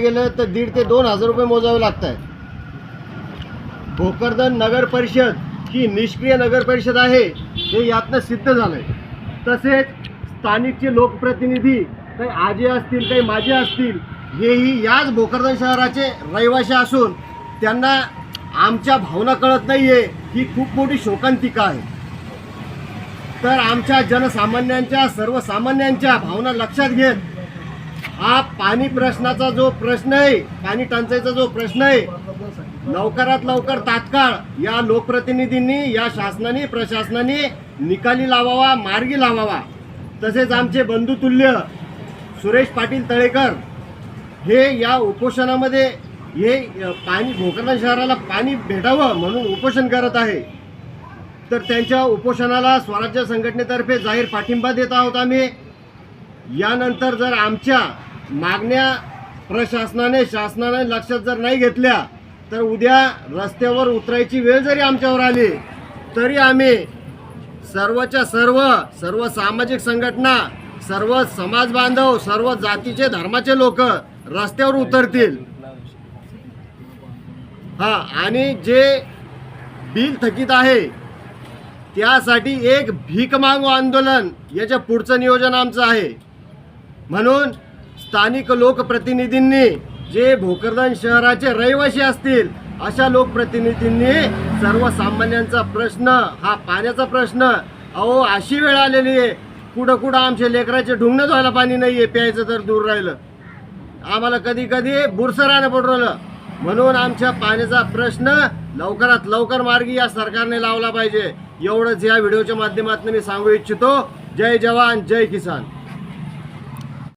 गेलं तर दीड ते दोन हजार रुपये मोजावे लागत आहे भोकरदन नगर परिषद ही निष्क्रिय नगर परिषद आहे हे यातनं सिद्ध झालंय. तसेच स्थानिकचे लोकप्रतिनिधी काही आजे असतील काही माझे असतील हेही याच भोकरदन शहराचे रहिवासी असून त्यांना आमच्या भावना कळत नाहीये ही खूप मोठी शोकांतिका आहे. तर आमच्या जनसामान्यांच्या सर्वसामान्यांच्या भावना लक्षात घेत हा पाणी प्रश्नाचा जो प्रश्न आहे पाणी टंचाईचा जो प्रश्न आहे लवकरात लवकर तात्काळ या लोकप्रतिनिधींनी या शासनाने प्रशासनाने निकाली लावावा मार्गी लावावा. तसेच आमचे बंधुतुल्य सुरेश पाटील तळेकर हे या उपोषणामध्ये हे पाणी भोकरदन शहराला पाणी भेटावं म्हणून उपोषण करत आहे. तर त्यांच्या उपोषणाला स्वराज्य संघटनेतर्फे जाहीर पाठिंबा देत आहोत आम्ही. यानंतर जर आमच्या मागण्या प्रशासनाने शासनाने लक्षात जर नाही घेतल्या तर उद्या रस्त्यावर उतरायची वेळ जरी आमच्यावर आली तरी आम्ही सर्वच्या सर्व सर्व सामाजिक संघटना सर्व समाज बांधव सर्व जातीचे धर्माचे लोक रस्त्यावर उतरतील. हा आणि जे बिल थकीत आहे त्यासाठी एक भीक मागू आंदोलन याच्या पुढचं नियोजन आमचं आहे. म्हणून स्थानिक लोकप्रतिनिधींनी जे भोकरदन शहराचे रहिवासी असतील अशा लोकप्रतिनिधींनी सर्वसामान्यांचा प्रश्न हा पाण्याचा प्रश्न अहो अशी वेळ आलेली आहे. कुठं कुठं आमचे लेकराचे ढुंगणं धुवायला पाणी नाही आहे प्यायचं तर दूर राहिलं. आम्हाला कधी कधी बुरसरानं पडवलं. राहिलं म्हणून आमच्या पाण्याचा प्रश्न लवकरात लवकर मार्गी या सरकारने लावला पाहिजे. एवढंच या व्हिडिओच्या माध्यमातून मी सांगू इच्छितो. जय जवान जय किसान.